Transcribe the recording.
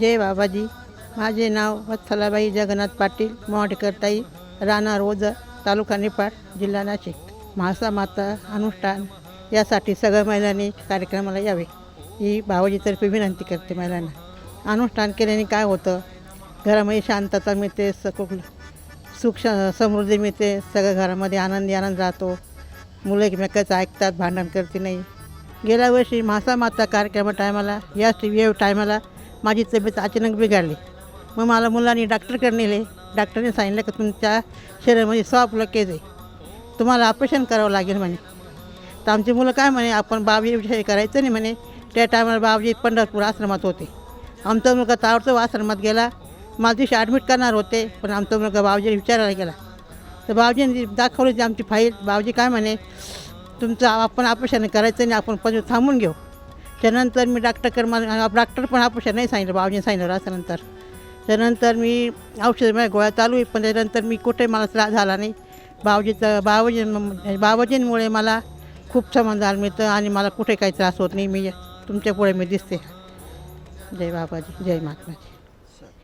जय बाबाजी. माझे नाव वत्सलाबाई जगन्नाथ पाटील मोहाटेकरताई राणा रोज तालुका निपाड जिल्हा नाशिक. म्हाळसा माता अनुष्ठान यासाठी सगळ्या महिलांनी कार्यक्रमाला यावे. ही बाबाजीतर्फे विनंती करते महिलांना. अनुष्ठान केल्याने काय होतं? घरामध्ये शांतता मिळते सकुक सुख समृद्धी मिळते सगळं घरामध्ये आनंदी आनंद राहतो. मुलं एकमेकाचं ऐकतात भांडण करते नाही. गेल्या वर्षी म्हासा माता कार्यक्रमा टायमाला या वेव टायमाला माझी तब्येत अचानक बिघडली. मग मला मुलांनी डॉक्टरकडे नेले. डॉक्टरने सांगितलं की तुमच्या शरीरामध्ये सॉप लकेज आहे. तुम्हाला ऑपरेशन करावं लागेल म्हणे. तर आमची मुलं काय म्हणे आपण बाबाजी करायचं नाही म्हणे. त्या टायमाला बाबजी पंढरपूर आश्रमात होते. आमचा मुलगा ताबडतोब आश्रमात गेला. मला दिवशी ॲडमिट करणार होते पण आमचा मुलगा बाबजीने विचारायला गेला. तर बाबजीने दाखवली आमची फाईल बाबजी काय म्हणे तुमचं आपण ऑपरेशन करायचं नाही आपण पण थांबून घेऊ. त्यानंतर मी डॉक्टरकडे मला डॉक्टर पण ऑपरेशन नाही सांगितलं बाबाजीने सांगितलं असल्यानंतर. त्यानंतर मी औषध माझ्या गोळ्या चालू आहे पण त्यानंतर मी कुठे मला त्रास झाला नाही. बाबाजीचं बाबाजी बाबाजींमुळे मला खूप समाधान मिळतं आणि मला कुठे काही त्रास होत नाही. मी तुमच्यापुढे मी दिसते. जय बाबाजी जय महात्माजी